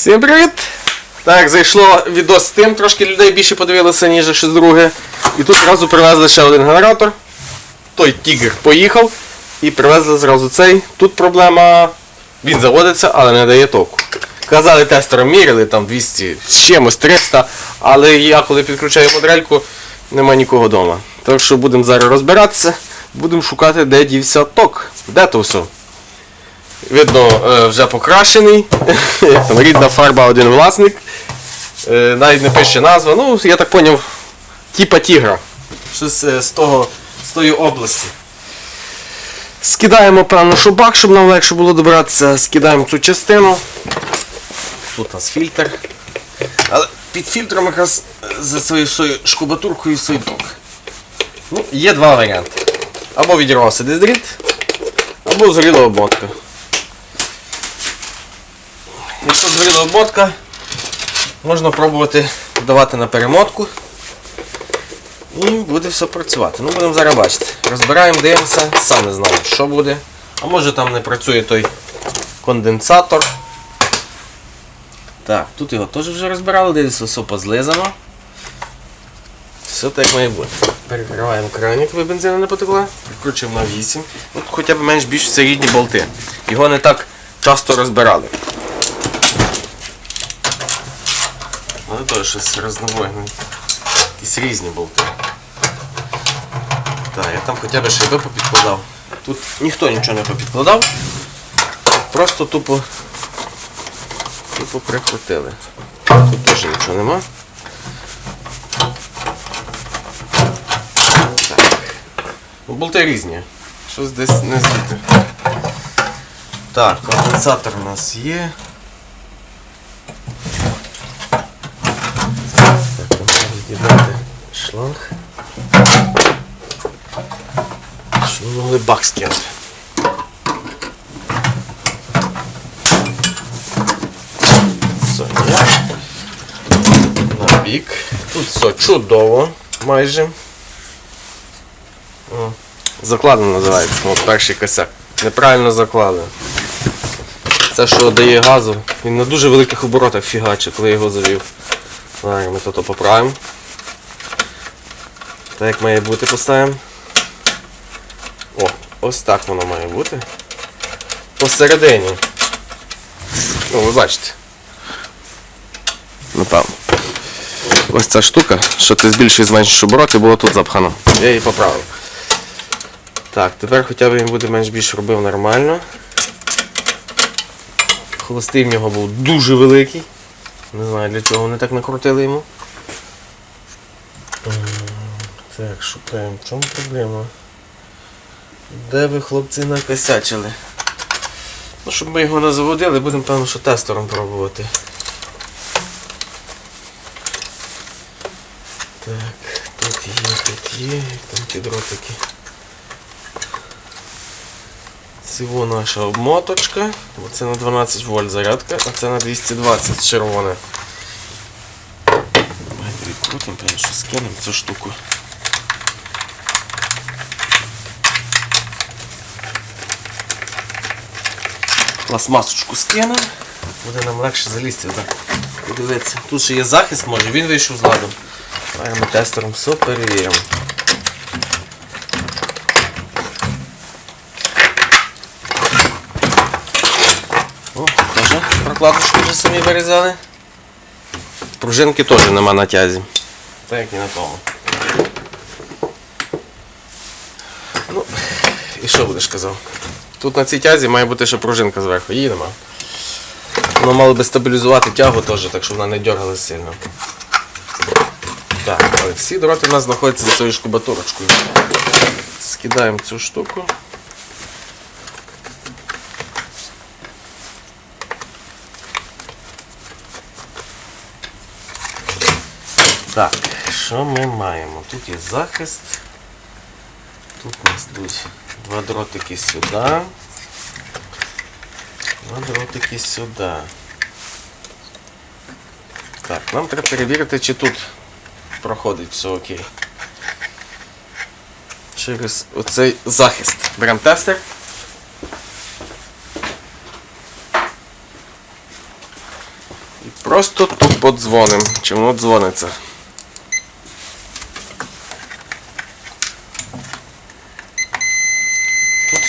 Всім привіт! Так, зайшло відос з тим, трошки людей більше подивилося, ніж щось друге. І тут зразу привезли ще один генератор. Той тігр поїхав і привезли зразу цей. Тут проблема. Він заводиться, але не дає току. Казали, тестером міряли, там 200 з чимось 300, але я коли підключаю модрельку, нема нікого вдома. Так що будемо зараз розбиратися, будемо шукати, де дівся ток. Де то все? Видно, е, вже покрашений. Там рідна фарба один власник. Е, Навіть не пише назва. Ну, я так зрозумів, типа тігра. Щось е, з того, з тої області. Скидаємо, певно, шубак, щоб нам легше було добратися. Скидаємо цю частину. Тут у нас фільтр. Але під фільтром якраз за своєю шкубатуркою свій ток. Ну, є два варіанти. Або відірвався десь дріт, або згоріла обмотка. Якщо згоріла обмотка, можна пробувати давати на перемотку. І буде все працювати. Ну, будемо зараз бачити. Розбираємо, дивимося, сам знаю, що буде. А може там не працює той конденсатор. Так, тут його теж вже розбирали, дивіться, все позлизано. Все так має бути. Перекриваємо краник, ви бензину не потекла. Прикручуємо на 8. От хоча б менш більш все болти. Його не так часто розбирали. Теж щось рознобойне. Якісь різні болти. Так, я там хоча б шайби попідкладав. Тут ніхто нічого не попідкладав. Просто тупо тупо прикрутили. Тут теж нічого нема. Так. Ну, болти різні. Щось десь не звідти. Так, конденсатор у нас є. Так, треба відібрати шланг. Щоб ми могли бак скинути. Все. На бік. Тут все чудово майже. Закладено називається. От перший косяк. Неправильно закладено. Це що дає газу, він на дуже великих оборотах фігачить, коли його завів. Ми то поправимо. Так як має бути поставимо. О, ось так воно має бути. Посередині. Ну, ви бачите. Напевно. Ось ця штука, що ти збільшуєш зменшуєш обороти, було тут запхано. Я її поправив. Так, тепер хоча б він буде менш-більш робив нормально. Холостий в нього був дуже великий. Не знаю для чого вони так накрутили йому. Так, шукаємо. В чому проблема? Де ви хлопці накосячили? Ну, щоб ми його не заводили, будемо певно, що тестером пробувати. Так, тут є, тут є, там ті дротики. Цього наша обмоточка. Оце на 12 вольт зарядка, а це на 220 червоне. Давайте відкрутимо, прямо що скинемо цю штуку. Пластмасочку скинемо. Буде нам легше залізти. Подивитися. Тут ще є захист, може, він вийшов з ладу. Давай тестером все перевіримо. О, теж прокладочку вже самі вирізали. Пружинки теж нема на тязі. Так як і на тому. Ну, і що будеш казав? Тут на цій тязі має бути ще пружинка зверху, її нема. Воно мало би стабілізувати тягу теж, так щоб вона не дергалась сильно. Так, але всі дроти у нас знаходяться за цією шкубатурочкою. Скидаємо цю штуку. Так, що ми маємо? Тут є захист. Тут у нас йдуть два дротики сюди. Два дротики сюди. Так, нам треба перевірити, чи тут проходить все окей. Через оцей захист. Беремо тестер. І просто тупо дзвоним. Чи воно дзвониться?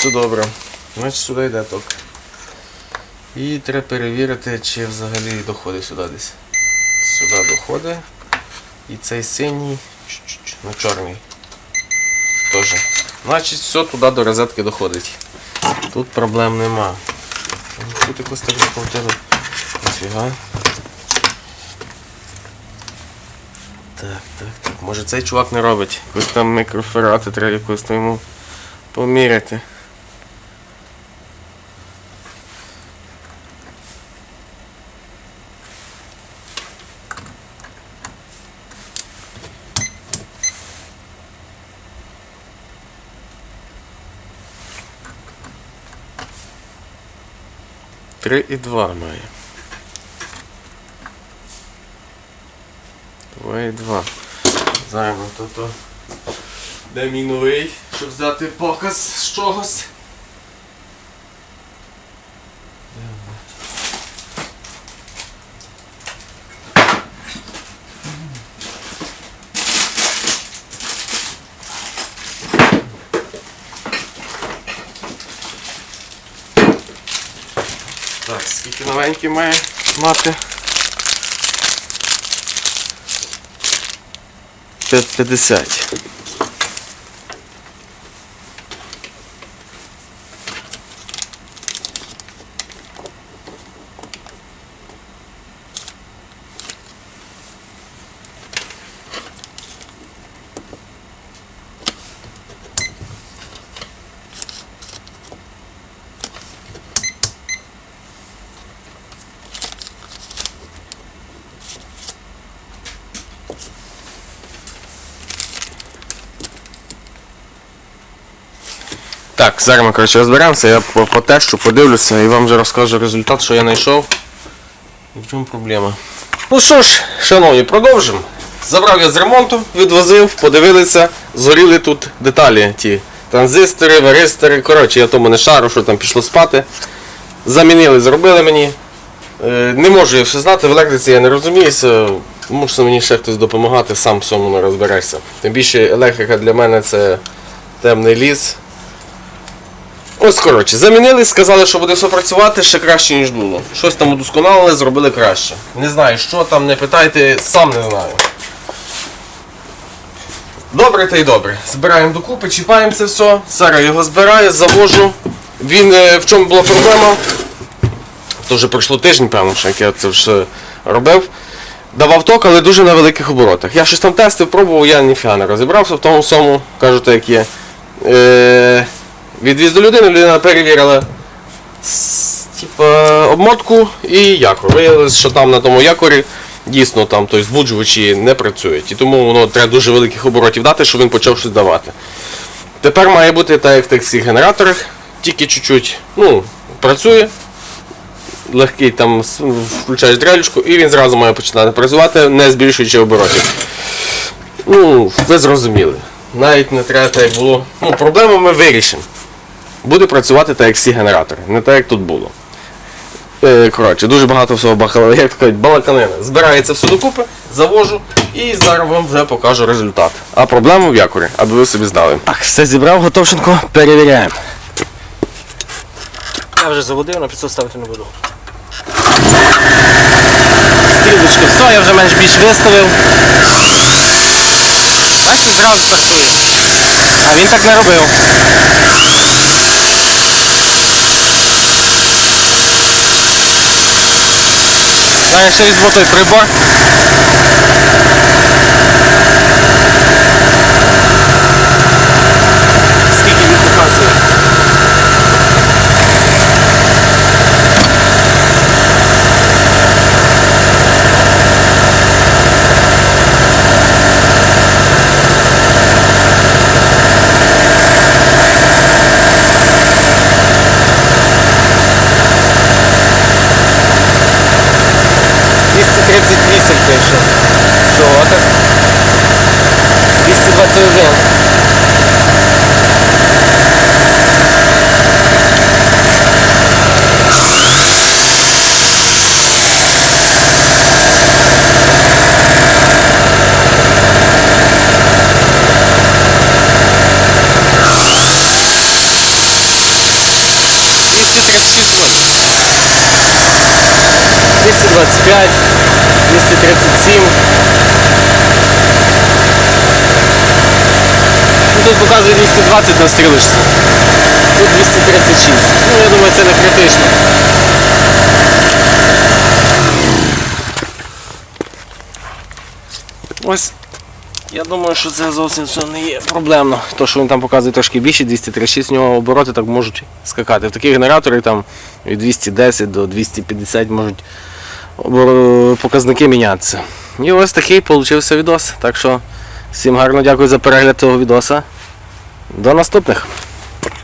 Все добре. Значить сюди йде ток. І треба перевірити, чи взагалі доходить сюди десь. Сюди доходить. І цей синій чуть-чуть, на чорний. Теж. Значить все туди до розетки доходить. Тут проблем нема. Тут якось так закрутили. Нафіга. Так, так, так. Може цей чувак не робить. Якось там мікроферати треба якось йому поміряти. Три і два має. Два і два. Зараз то то. Де мій новий, щоб взяти показ з чогось. Так, скільки новенький має мати? 50. Так, зараз ми коротше розберемося, я по, по тесту подивлюся і вам вже розкажу результат, що я знайшов. В чому проблема. Ну що ж, шановні, продовжимо. Забрав я з ремонту, відвозив, подивилися, згоріли тут деталі ті. Транзистори, варистори, коротше, я тому не шару, що там пішло спати. Замінили, зробили мені. Е, Не можу я все знати, в електриці я не розуміюся. Мусить мені ще хтось допомагати, сам в цьому не розберешся. Тим більше електрика для мене це темний ліс. Ось коротше, замінили, сказали, що буде все працювати ще краще, ніж було. Щось там удосконалили, зробили краще. Не знаю, що там, не питайте, сам не знаю. Добре та й добре. Збираємо докупи, чіпаємо це все. Зараз його збираю, завожу. Він е, в чому була проблема? То вже пройшло тиждень, певно, як я це вже робив. Давав ток, але дуже на великих оборотах. Я щось там тестив, пробував, я ніфіга не розібрався в тому всьому, кажу так, як є. Е, відвіз до людини, людина перевірила типа, обмотку і якор. Виявилось, що там на тому якорі дійсно там той збуджувачі не працюють. І тому воно треба дуже великих оборотів дати, щоб він почав щось давати. Тепер має бути так, як в тих всіх генераторах, тільки чуть-чуть ну, працює. Легкий там включаєш дрелюшку і він зразу має починати працювати, не збільшуючи оборотів. Ну, ви зрозуміли. Навіть не треба так було. Ну, проблему ми вирішимо. Буде працювати так, як всі генератори, не так, як тут було. Е, коротше, дуже багато всього бахала, як кажуть, балаканина. Збирається все докупи, завожу і зараз вам вже покажу результат. А проблема в якорі, аби ви собі знали. Так, все зібрав, готовченко, перевіряємо. Я вже заводив, на 500 ставити не буду. Стрілочки, все, я вже менш більш виставив. Бачите, зразу працює. А він так не робив. Зараз ще візьму той прибор. Скільки він показує? Місце 38 пише. 235, 237. Ну, Тут показує 220 на стрілочці. Тут 236. Ну, я думаю, це не критично. Ось. Я думаю, що це зовсім все не є проблемно. То, що він там показує трошки більше, 236, в нього обороти так можуть скакати. В такі генератори там від 210 до 250 можуть показники мінятися. І ось такий получився відос. Так що всім гарно дякую за перегляд цього відоса. До наступних!